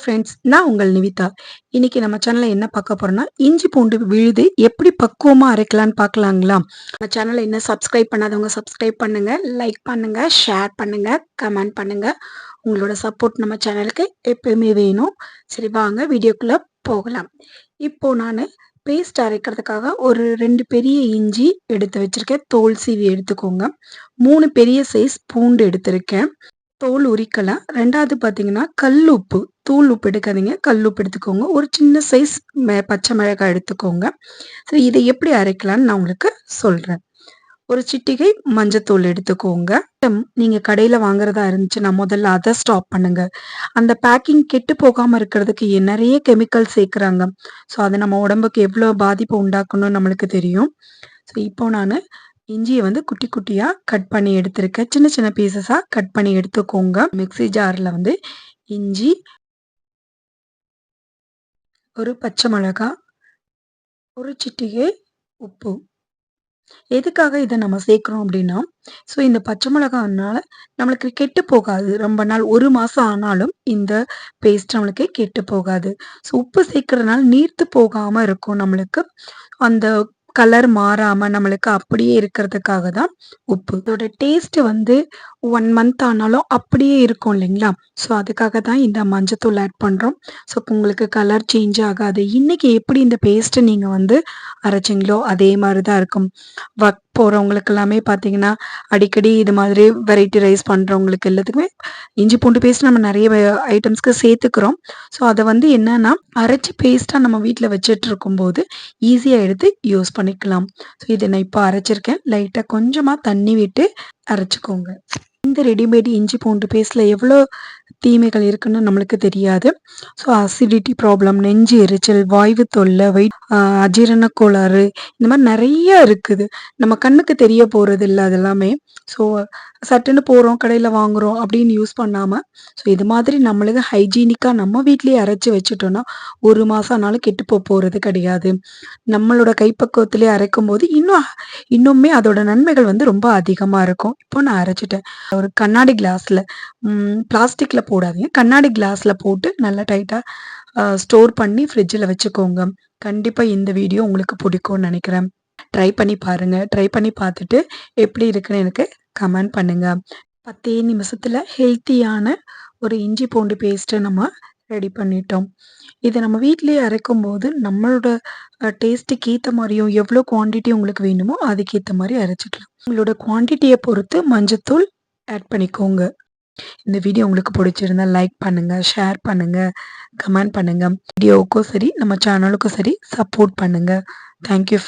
Friends நான் உங்கள் நிவிதா. இன்னைக்கு நம்ம சேனலில் என்ன பார்க்க போறோம்னா இஞ்சி பூண்டு விழுது எப்படி பக்குவமாக அரைக்கலான்னு பார்க்கலாங்களா நம்ம சேனலை என்ன சப்ஸ்கிரைப் பண்ணாதவங்க சப்ஸ்கிரைப் பண்ணுங்க லைக் பண்ணுங்க ஷேர் பண்ணுங்க கமெண்ட் பண்ணுங்க. உங்களோட சப்போர்ட் நம்ம சேனலுக்கு எப்பயுமே வேணும். சரி வாங்க வீடியோக்குள்ளே போகலாம். இப்போ நான் பேஸ்ட் அரைக்கிறதுக்காக ஒரு ரெண்டு பெரிய இஞ்சி எடுத்து வச்சிருக்கேன். தோல் சீவி எடுத்துக்கோங்க. மூணு பெரிய சைஸ் பூண்டு எடுத்திருக்கேன். தோல் உரிக்கலாம். ரெண்டாவது பார்த்தீங்கன்னா கல் உப்பு. தூள் உப்பு எடுக்காதீங்க. கல் உப்பு எடுத்துக்கோங்க. ஒரு சின்ன சைஸ் பச்சை மிளகாய் எடுத்துக்கோங்க. சரி இதை எப்படி அரைக்கலாம்னு நான் உங்களுக்கு சொல்கிறேன் ஒரு சிட்டிகை மஞ்சத்தூள் எடுத்துக்கோங்க. நீங்கள் கடையில் வாங்குறதா இருந்துச்சுன்னா முதல்ல அதை ஸ்டாப் பண்ணுங்க. அந்த பேக்கிங் கெட்டு போகாமல் இருக்கிறதுக்கு நிறைய கெமிக்கல் சேர்க்குறாங்க. ஸோ அது நம்ம உடம்புக்கு எவ்வளோ பாதிப்பு உண்டாக்கணும்னு நம்மளுக்கு தெரியும். ஸோ இப்போ நான் இஞ்சியை வந்து குட்டி குட்டியாக கட் பண்ணி எடுத்திருக்கேன். சின்ன சின்ன பீசஸாக கட் பண்ணி எடுத்துக்கோங்க. மிக்ஸி ஜாரில் வந்து இஞ்சி ஒரு பச்சை மிளகா ஒரு சிட்டிகை உப்பு. எதுக்காக இதை நம்ம சேர்க்குறோம் அப்படின்னா ஸோ இந்த பச்சை மிளகானால நம்மளுக்கு கெட்டு போகாது. ரொம்ப நாள் ஒரு மாதம் ஆனாலும் இந்த பேஸ்ட் நம்மளுக்கு கெட்டு போகாது. ஸோ உப்பு சேர்க்கறதுனால நீர்த்து போகாமல் இருக்கும் நம்மளுக்கு. அந்த கலர் மாறாம நம்மளுக்கு அப்படியே இருக்கிறதுக்காக தான் உப்பு. இதோட டேஸ்ட் வந்து ஒன் மந்த் ஆனாலும் அப்படியே இருக்கும் இல்லைங்களா? ஸோ அதுக்காக தான் இந்த மஞ்சத்தூள் ஆட் பண்ணுறோம் ஸோ உங்களுக்கு கலர் சேஞ்ச் ஆகாது. இன்னைக்கு எப்படி இந்த பேஸ்ட்டை நீங்கள் வந்து அரைச்சிங்களோ அதே மாதிரி தான் இருக்கும். வக் போகிறவங்களுக்கு எல்லாமே பார்த்தீங்கன்னா, அடிக்கடி இது மாதிரி வெரைட்டி ரைஸ் பண்ணுறவங்களுக்கு எல்லாத்துக்குமே இஞ்சி பூண்டு பேஸ்ட் நம்ம நிறைய ஐட்டம்ஸ்க்கு சேர்த்துக்கிறோம். ஸோ அதை வந்து என்னன்னா, அரைச்சி பேஸ்ட்டாக நம்ம வீட்டில் வச்சுட்டு இருக்கும்போது, ஈஸியாக எடுத்து யூஸ் பண்ணிக்கலாம். ஸோ இதை நான் இப்போ அரைச்சிருக்கேன். லைட்டாக கொஞ்சமாக தண்ணி விட்டு அரைச்சிக்கோங்க இந்த ரெடிமேட் இஞ்சி பூண்டு பேஸ்ட்டில் எவ்வளோ தீமைகள் இருக்குன்னு நம்மளுக்கு தெரியாது. ஸோ அசிடிட்டி ப்ராப்ளம், நெஞ்சு எரிச்சல், வாய்வு தொல்லை, வெயிட் அஜீரண கோளாறு இந்த மாதிரி நிறைய இருக்குது. நம்ம கண்ணுக்கு தெரிய இல்லை அதெல்லாமே. ஸோ சட்டுன்னு போகிறோம் கடையில் வாங்குறோம் அப்படின்னு யூஸ் பண்ணாமல் ஸோ இது மாதிரி நம்மளுக்கு ஹைஜீனிக்காக நம்ம வீட்லேயே அரைச்சு வச்சுட்டோன்னா ஒரு மாதம் ஆனாலும் கெட்டு போக போகிறது கிடையாது. நம்மளோட கைப்பக்குவத்திலே அரைக்கும்போது இன்னும் இன்னுமே அதோட நன்மைகள் வந்து ரொம்ப அதிகமாக இருக்கும். இப்போ நான் அரைச்சிட்டேன் ஒரு கண்ணாடி கிளாஸில் பிளாஸ்டிக் பிளாஸ்டிக்ல போடாதீங்க. கண்ணாடி கிளாஸில் போட்டு நல்லா டைட்டாக ஸ்டோர் பண்ணி ஃப்ரிட்ஜில் வச்சுக்கோங்க. கண்டிப்பாக இந்த வீடியோ உங்களுக்கு பிடிக்கும்னு நினைக்கிறேன். ட்ரை பண்ணி பாருங்கள் ட்ரை பண்ணி பார்த்துட்டு எப்படி இருக்குன்னு எனக்கு கமெண்ட் பண்ணுங்கள் பத்தே நிமிஷத்தில் ஹெல்த்தியான ஒரு இஞ்சி பூண்டு பேஸ்ட்டை நம்ம ரெடி பண்ணிட்டோம். இதை நம்ம வீட்டிலேயே அரைக்கும் போது நம்மளோட டேஸ்ட்டுக்கு ஏற்ற மாதிரியும் எவ்வளோ குவான்டிட்டி உங்களுக்கு வேணுமோ அதுக்கேற்ற மாதிரி அரைச்சிக்கலாம் உங்களோட குவான்டிட்டியை பொறுத்து மஞ்சத்தூள் ஆட் பண்ணிக்கோங்க. இந்த வீடியோ உங்களுக்கு பிடிச்சிருந்தா லைக் பண்ணுங்க, ஷேர் பண்ணுங்க, கமெண்ட் பண்ணுங்க. வீடியோவுக்கும் சரி, நம்ம சேனலுக்கும் சரி சப்போர்ட் பண்ணுங்க. Thank you